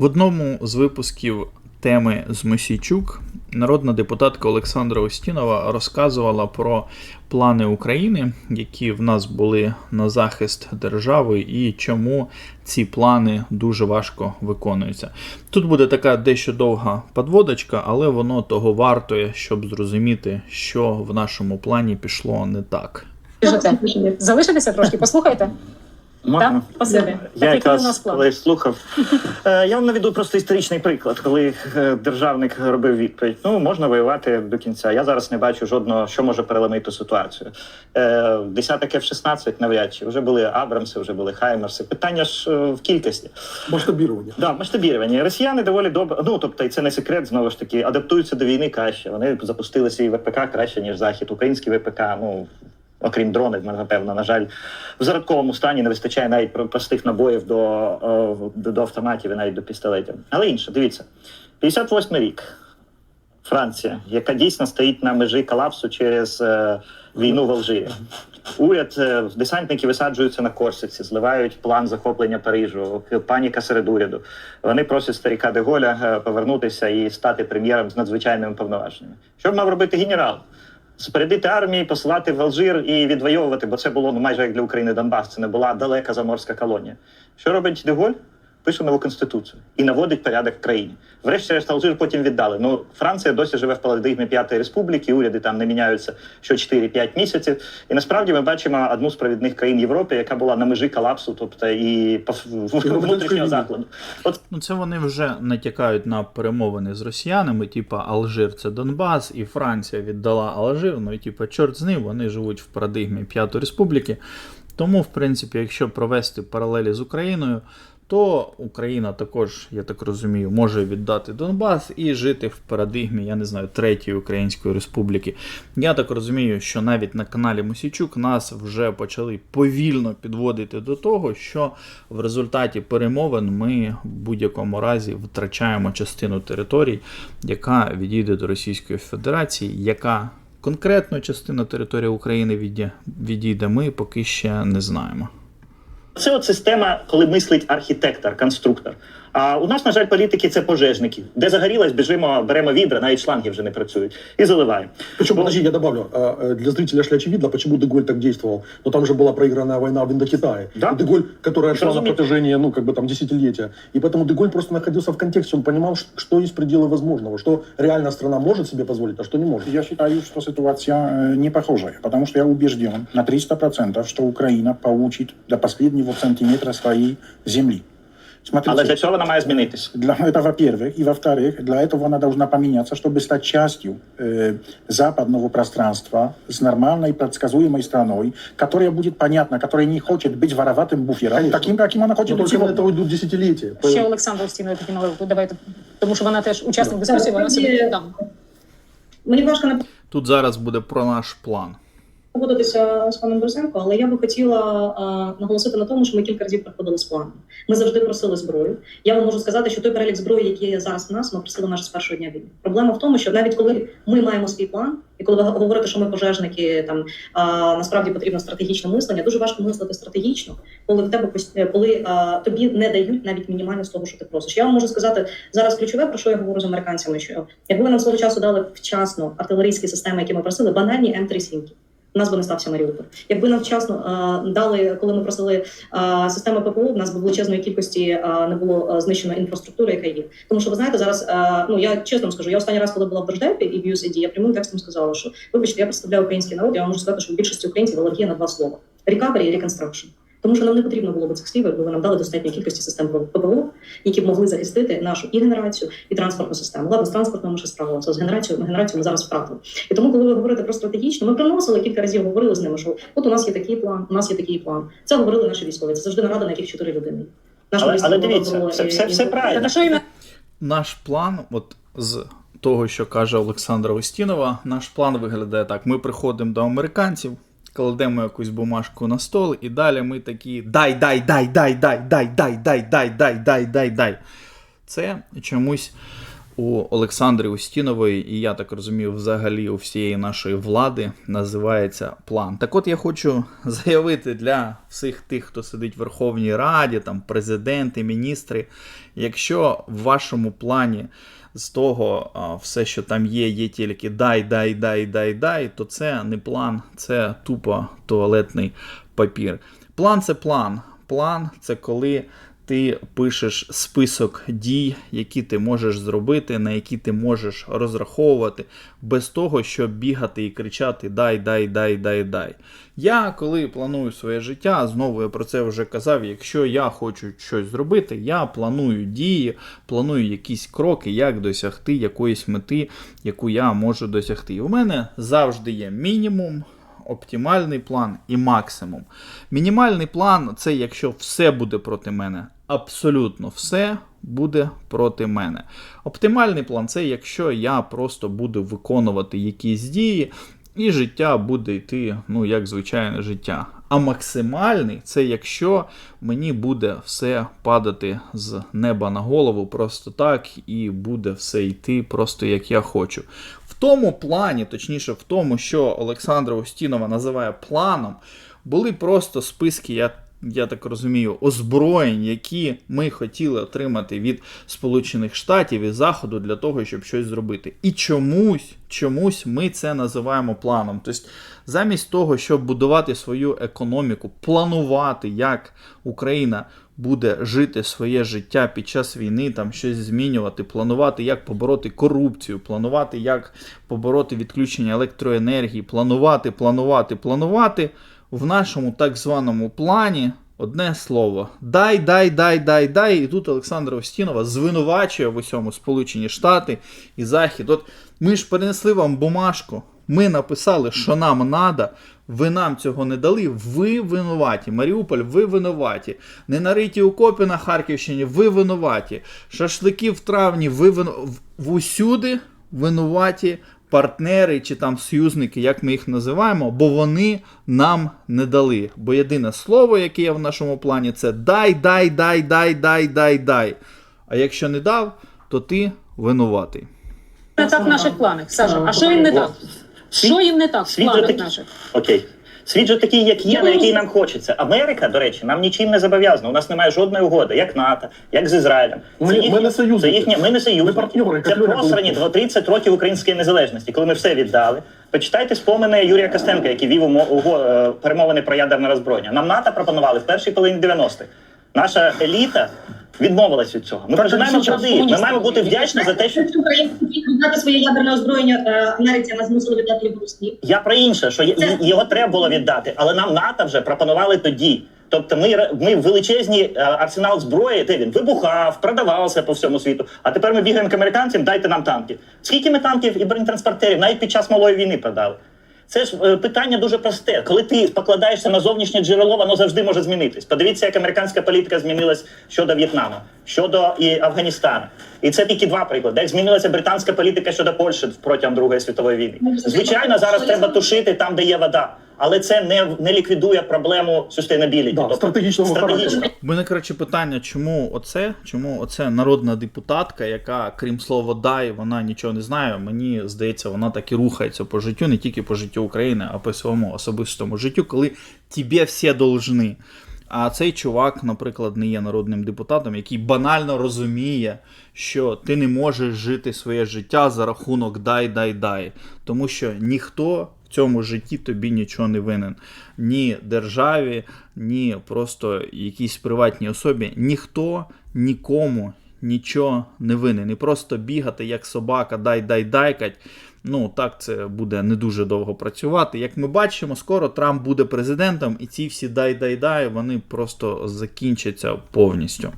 В одному з випусків теми з Мосійчук народна депутатка Олександра Устінова розказувала про плани України, які в нас були на захист держави, і чому ці плани дуже важко виконуються. Тут буде така дещо довга подводочка, але воно того вартує, щоб зрозуміти, що в нашому плані пішло не так. Біжите. Залишитеся трошки, послухайте. Можна? Так? Спасибі. Я якраз нас план. коли слухав. Е, Я вам наведу просто історичний приклад, коли е, державник робив відповідь. Ну можна воювати до кінця. Я зараз не бачу жодного, що може переламити ситуацію. Е, Десяток F-16 навряд чи вже були Абрамси, вже були Хаймерси. Питання ж в кількості. Масштабирование. Да, масштабірування. Росіяни доволі добре. Ну тобто, і це не секрет, знову ж таки, адаптуються до війни краще. Вони запустили свій ВПК краще ніж захід. Український ВПК, ну. Окрім дронів, напевно, на жаль, в зародковому стані не вистачає навіть про- простих набоїв до, до, до автоматів і навіть до пістолетів. Але інше, дивіться, 58 рік. Франція, яка дійсно стоїть на межі колапсу через е, війну в Алжирі. Уряд е, десантники висаджуються на Корсиці, зливають план захоплення Парижу, паніка серед уряду. Вони просять старіка Деголя е, повернутися і стати прем'єром з надзвичайними повноваженнями. Що б мав робити генерал? Спорядити армії, посилати в Алжир і відвоювати, бо це було ну майже як для України Донбас. Це не була далека заморська колонія. Що робить Деголь? Пише нову конституцію і наводить порядок в країні. Врешті-решт Алжир потім віддали. Ну Франція досі живе в парадигмі п'ятої республіки. Уряди там не міняються що 4-5 місяців. І насправді ми бачимо одну з провідних країн Європи, яка була на межі колапсу, тобто і внутрішнього закладу. От Ну, це вони вже натякають на перемовини з росіянами, типа Алжир це Донбас, і Франція віддала Алжир. Ну і типа, чорт з ним, вони живуть в парадигмі П'ятої Республіки. Тому, в принципі, якщо провести паралелі з Україною, то Україна також, я так розумію, може віддати Донбас і жити в парадигмі, я не знаю, Третьої Української Республіки. Я так розумію, що навіть на каналі Мосійчук нас вже почали повільно підводити до того, що в результаті перемовин ми в будь-якому разі втрачаємо частину територій, яка відійде до Російської Федерації, яка конкретно частина території України відійде, ми поки ще не знаємо. Це от система, коли мислить архітектор, конструктор. А у нас, на жаль, політики це пожежники. Де загорілось, біжимо, беремо відра, навіть шланги вже не працюють, і заливаємо. Причем, Бо- подожди, я добавлю, а, э, для зрителя шли очевидно, почему Деголь так действовал. Но там же была проигранная война в Индокитае. Да. И Деголь, которая шла на Разумеется. протяжении, ну, как бы там десятилетия. И поэтому Деголь просто находился в контексте, он понимал, ш- что есть пределы возможного, что реально страна может себе позволить, а что не может. Я считаю, что ситуация э, не похожая, потому что я убежден на 300%, что Украина получит до последнего сантиметра своей земли. Смотрите, Але для цього вона має змінитися. для, это во-первых. И во-вторых, для этого она должна поменяться, чтобы стать частью э, западного пространства с нормальной, предсказуемой страной, которая будет понятна, которая не хочет быть вороватым буфером, Конечно. таким, каким она хочет Но быть только на это сегодня. уйдут десятилетия. Ще Олександра Устінова тоді наливку. Давайте, тому що вона теж учасник дискусії, вона собі Насправді- там. Мені важко не Тут зараз буде про наш план. Погодитися з паном Борисенко, але я би хотіла а, наголосити на тому, що ми кілька разів приходили з планом. Ми завжди просили зброю. Я вам можу сказати, що той перелік зброї, який є зараз в нас, ми просили майже з першого дня війни. Проблема в тому, що навіть коли ми маємо свій план, і коли ви говорите, що ми пожежники, там а, насправді потрібно стратегічне мислення, дуже важко мислити стратегічно, коли в тебе пос- коли а, тобі не дають навіть мінімально з того, що ти просиш. Я вам можу сказати зараз ключове, про що я говорю з американцями, що якби ви нам свого часу дали вчасно артилерійські системи, які ми просили, банальні М3 свінки. У нас би не стався Маріуполь. Якби нам вчасно а, дали, коли ми просили а, системи ППО, в нас би величезної кількості а, не було знищено інфраструктури, яка є. Тому що ви знаєте, зараз ну я чесно вам скажу, я останній раз, коли була в Держдепі і в USAID, я прямим текстом сказала, що вибачте, я представляю український народ. Я вам можу сказати, що в більшості українців алергія на два слова: recovery і reconstruction. Тому що нам не потрібно було б цих слів, якби ви нам дали достатньо кількості систем ППО, які б могли захистити нашу і генерацію, і транспортну систему. Ладно, з транспортною ми ще справилися, з генерацією, генерацією ми зараз втратили. І тому, коли ви говорите про стратегічно, ми приносили кілька разів, говорили з ними, що от у нас є такий план, у нас є такий план. Це говорили наші військові. Це завжди нарада, на яких чотири людини. Наша Але, але дивіться, було, все, е, все, все і- правильно. Та що Наш план, от з того, що каже Олександра Устінова, наш план виглядає так: ми приходимо до американців, кладемо якусь бумажку на стол, і далі ми такі дай, дай, дай, дай, дай, дай, дай, дай, дай, дай, дай, дай, дай. Це чомусь у Олександри Устінової, і я так розумію, взагалі у всієї нашої влади називається план. Так от я хочу заявити для всіх тих, хто сидить в Верховній Раді, там президенти, міністри, якщо в вашому плані з того все, що там є, є тільки дай, дай, дай, дай, дай, то це не план, це тупо туалетний папір. План це план. План це коли ти пишеш список дій, які ти можеш зробити, на які ти можеш розраховувати, без того, щоб бігати і кричати Дай, дай, дай, дай, дай. Я, коли планую своє життя, знову я про це вже казав. Якщо я хочу щось зробити, я планую дії, планую якісь кроки, як досягти якоїсь мети, яку я можу досягти. І у мене завжди є мінімум. Оптимальний план і максимум. Мінімальний план це якщо все буде проти мене. Абсолютно все буде проти мене. Оптимальний план це якщо я просто буду виконувати якісь дії, і життя буде йти, ну, як звичайне життя. А максимальний це якщо мені буде все падати з неба на голову просто так, і буде все йти просто як я хочу. В тому плані, точніше, в тому, що Олександра Устінова називає планом, були просто списки, я, я так розумію, озброєнь, які ми хотіли отримати від Сполучених Штатів і Заходу для того, щоб щось зробити. І чомусь, чомусь ми це називаємо планом. Тобто, замість того, щоб будувати свою економіку, планувати, як Україна буде жити своє життя під час війни, там щось змінювати, планувати, як побороти корупцію, планувати, як побороти відключення електроенергії, планувати, планувати, планувати. В нашому так званому плані одне слово: дай, дай, дай, дай, дай. І тут Олександра Остінова звинувачує в усьому Сполучені Штати і Захід. От ми ж перенесли вам бумажку. Ми написали, що нам надо, ви нам цього не дали, ви винуваті. Маріуполь, ви винуваті. Ненариті окопи на Харківщині, ви винуваті. Шашлики в травні, ви вину... в усюди винуваті партнери чи там союзники, як ми їх називаємо, бо вони нам не дали. Бо єдине слово, яке є в нашому плані, це дай, дай, дай, дай, дай, дай, дай. А якщо не дав, то ти винуватий. Не так в наших планах, Сажа. А що їм не так? Що їм не так в планах наших? Окей. Світ же такий, як є, на який нам хочеться. Америка, до речі, нам нічим не зобов'язана. У нас немає жодної угоди, як НАТО, як з Ізраїлем. Ми- ми не союзники. Це їхні, ми не союзники. Ми партнери, Це просрані Голубков. 30 років української незалежності, коли ми все віддали. Почитайте спомини Юрія Костенка, який вів е, перемовини про ядерне роззброєння. Нам НАТО пропонували в першій половині 90-х. Наша еліта відмовилась від цього. Ми починаємо це. Ми маємо бути вдячні за те, що Україна віддати своє ядерне озброєння е, Америці, нас змусили віддати його Росії. Я про інше, що його треба було віддати, але нам НАТО вже пропонували тоді. Тобто ми, ми величезні е, арсенал зброї, де він вибухав, продавався по всьому світу. А тепер ми бігаємо к американцям, дайте нам танки. Скільки ми танків і бронетранспортерів навіть під час малої війни продали? Це ж е, питання дуже просте. Коли ти покладаєшся на зовнішнє джерело, воно завжди може змінитись. Подивіться, як американська політика змінилась щодо В'єтнаму, щодо і Афганістану. І це тільки два приклади. Як змінилася британська політика щодо Польщі протягом Другої світової війни. Звичайно, зараз треба тушити там, де є вода, але це не, не ліквідує проблему sustainability. Да, тобто стратегічного стратегічного. У мене коротше питання, чому оце? Чому оце народна депутатка, яка, крім слова дай, вона нічого не знає. Мені здається, вона так і рухається по життю, не тільки по життю України, а по своєму особистому життю, коли тебе всі должны. А цей чувак, наприклад, не є народним депутатом, який банально розуміє, що ти не можеш жити своє життя за рахунок дай, дай, дай. Тому що ніхто цьому житті тобі нічого не винен. Ні державі, ні просто якійсь приватній особі. Ніхто нікому нічого не винен. І просто бігати як собака, дай, дай, дайкать. Ну, так це буде не дуже довго працювати. Як ми бачимо, скоро Трамп буде президентом, і ці всі дай-дай-дай, вони просто закінчаться повністю.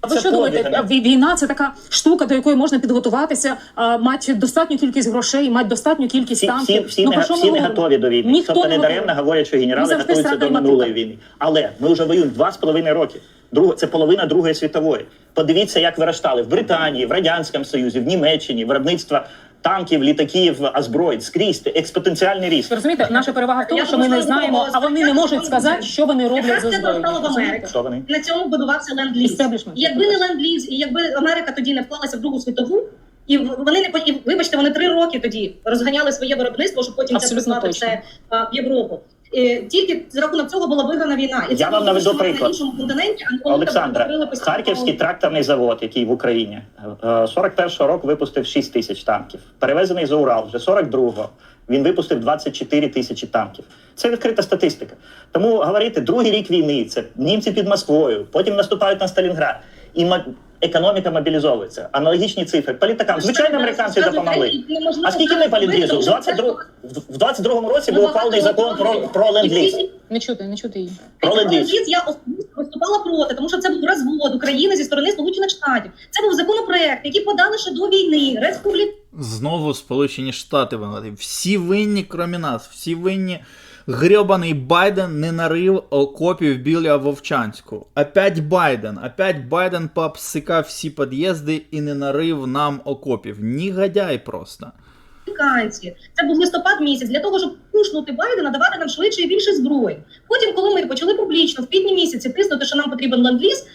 А ви що думаєте, війна це така штука, до якої можна підготуватися, мати достатню кількість грошей, мати достатню кількість танків. всі, всі, ну, не, всі не готові до війни. Ніхто тобто не не даремно говорять, що генерали готуються до минулої війни. Але ми вже воюємо два з половиною роки. Друга це половина Другої світової. Подивіться, як виростали в Британії, в Радянському Союзі, в Німеччині, виробництва танків, літаків, озброєнь, скрізь експотенціальний ріст. Ви розумієте, наша перевага в тому, що ми не знаємо, а вони не можуть сказати, що вони роблять за це зброю. в Америку. Що вони? На цьому будувався ленд-ліз. Якби не ленд-ліз, і якби Америка тоді не вклалася в Другу світову, і вони не і, вибачте, вони три роки тоді розганяли своє виробництво, щоб потім це прислати все в Європу. І тільки за рахунок цього була виграна війна. І це Я вам наведу що на іншому континенті, а Олександра, Харківський тракторний завод, який в Україні е, 41-го року випустив 6 тисяч танків. Перевезений за Урал вже 42-го. Він випустив 24 тисячі танків. Це відкрита статистика. Тому говорити, другий рік війни, це німці під Москвою, потім наступають на Сталінград, і економіка мобілізовується. Аналогічні цифри. Політикам, звичайно, американці допомогли. А скільки ми політлізу? В 22 в 22-му році був ухвалений закон про, про ленд-ліз. Не чути, не чути її. Про ленд-ліз. Я виступала проти, тому що це був розвод України зі сторони Сполучених Штатів. Це був законопроект, який подали ще до війни. Республік Знову Сполучені Штати винуваті. Всі винні, крім нас, всі винні. Гребаний Байден не нарив окопів біля Вовчанську. Опять Байден. Опять Байден пообсикав всі під'їзди і не нарив нам окопів. Негодяй просто. американці. Це був листопад місяць для того, щоб пушнути Байдена, давати нам швидше і більше зброї. Потім, коли ми почали публічно в квітні місяці тиснути, що нам потрібен ленд-ліз,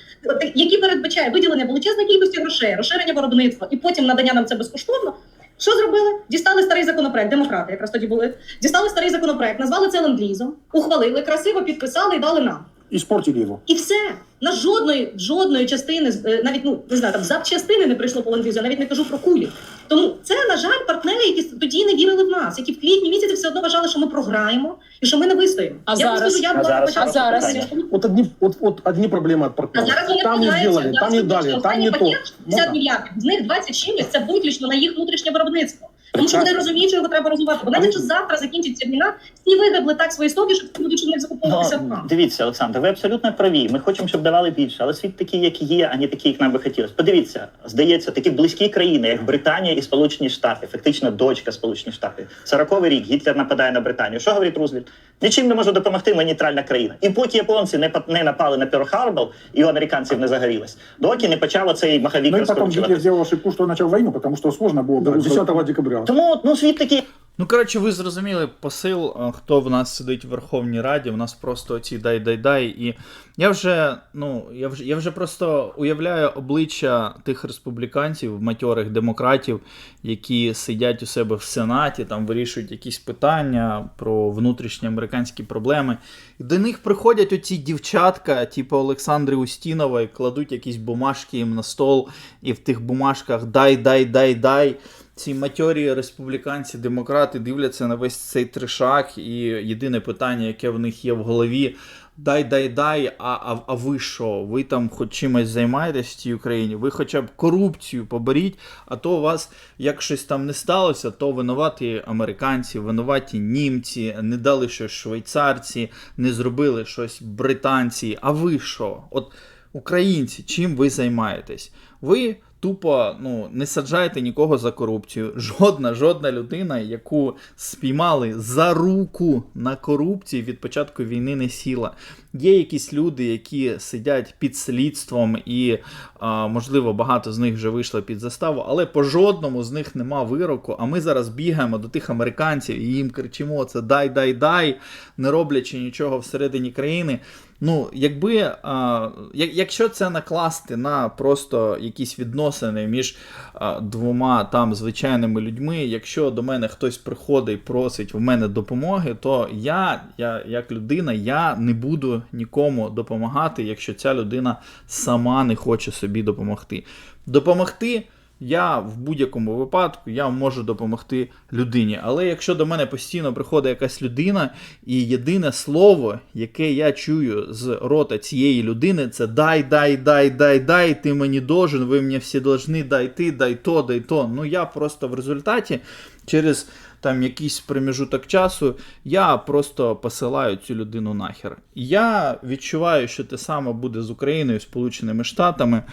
який передбачає виділення величезної кількості грошей, розширення виробництва і потім надання нам це безкоштовно. Що зробили? Дістали старий законопроект, демократи якраз тоді були. Дістали старий законопроект, назвали це ленд-лізом, ухвалили, красиво підписали і дали нам. Испортили его. І все. На жодної жодної частини, е, навіть ну не знаю, там запчастини не прийшло по ленд-лізу, навіть не кажу про кулі. Тому це, на жаль, партнери, які тоді не вірили в нас, які в квітні місяці все одно вважали, що ми програємо і що ми не вистоїмо. А я зараз? скажу, я А була зараз? початку А зараз? питання. Вот одни, вот, вот одни проблемы от А зараз вони Там не сделали, там не дали, там не то. пакет Ну 50 мільярдів. З них 20 чимось це виключно на їх внутрішнє виробництво. Тому що вони розуміють, що його треба розвивати. Бо навіть Але- що завтра закінчиться війна, всі вигребли так свої стоки, щоб люди них закуповуватися Ну, дивіться, Олександр, ви абсолютно праві. Ми хочемо, щоб давали більше, але світ такий, як є, а не такий, як нам би хотілося. Подивіться, здається, такі близькі країни, як Британія і Сполучені Штати, фактично дочка Сполучених Штатів. 40-й рік Гітлер нападає на Британію. Що говорить Рузвельт? Нічим не може допомогти, ми нейтральна країна. І поки японці не не напали на Перл-Харбор, і у американців не загорілось, доки не почало цей маховік Ну і потім Гітлер зробив ошибку, що почав війну, тому що сложно було до 10 декабря. Тому ну світ такий. Ну, коротше, ви зрозуміли посил, е, хто в нас сидить в Верховній Раді. У нас просто оці дай-дай-дай. І я вже, ну, я вже, я вже просто уявляю обличчя тих республіканців, матьорих демократів, які сидять у себе в Сенаті, там вирішують якісь питання про внутрішні американські проблеми. І до них приходять оці дівчатка, типу Олександри Устінової, кладуть якісь бумажки їм на стол, і в тих бумажках дай, дай, дай, дай ці матьорі республіканці, демократи дивляться на весь цей тришак, і єдине питання, яке в них є в голові. Дай, дай, дай, а, а, а ви що? Ви там хоч чимось займаєтесь в цій Україні? Ви хоча б корупцію поберіть, а то у вас як щось там не сталося, то винуваті американці, винуваті німці, не дали щось швейцарці, не зробили щось британці. А ви що? От українці, чим ви займаєтесь? Ви тупо ну, не саджаєте нікого за корупцію. Жодна, жодна людина, яку спіймали за руку на корупції від початку війни не сіла. Є якісь люди, які сидять під слідством, і, а, можливо, багато з них вже вийшли під заставу, але по жодному з них нема вироку. А ми зараз бігаємо до тих американців і їм кричимо: це дай, дай, дай, не роблячи нічого всередині країни. Ну, якби, а, якщо це накласти на просто якісь відносини між а, двома там звичайними людьми, якщо до мене хтось приходить і просить в мене допомоги, то я, я як людина, я не буду нікому допомагати, якщо ця людина сама не хоче собі допомогти. Допомогти. Я в будь-якому випадку я можу допомогти людині. Але якщо до мене постійно приходить якась людина, і єдине слово, яке я чую з рота цієї людини, це дай, дай, дай, дай, дай, ти мені должен, ви мені всі должны, дай ти, дай то, дай то. Ну я просто в результаті через там якийсь проміжуток часу, я просто посилаю цю людину нахер. Я відчуваю, що те саме буде з Україною, Сполученими Штатами.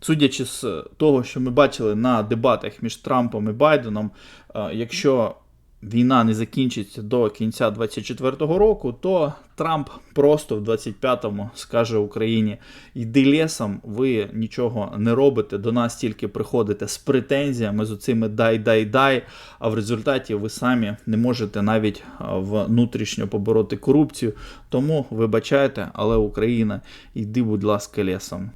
Судячи з того, що ми бачили на дебатах між Трампом і Байденом, е, якщо війна не закінчиться до кінця 2024 року, то Трамп просто в 25-му скаже Україні: йди лісом, ви нічого не робите, до нас тільки приходите з претензіями, з оцими дай, дай, дай. А в результаті ви самі не можете навіть внутрішньо побороти корупцію. Тому вибачайте, але Україна, йди, будь ласка, лісом.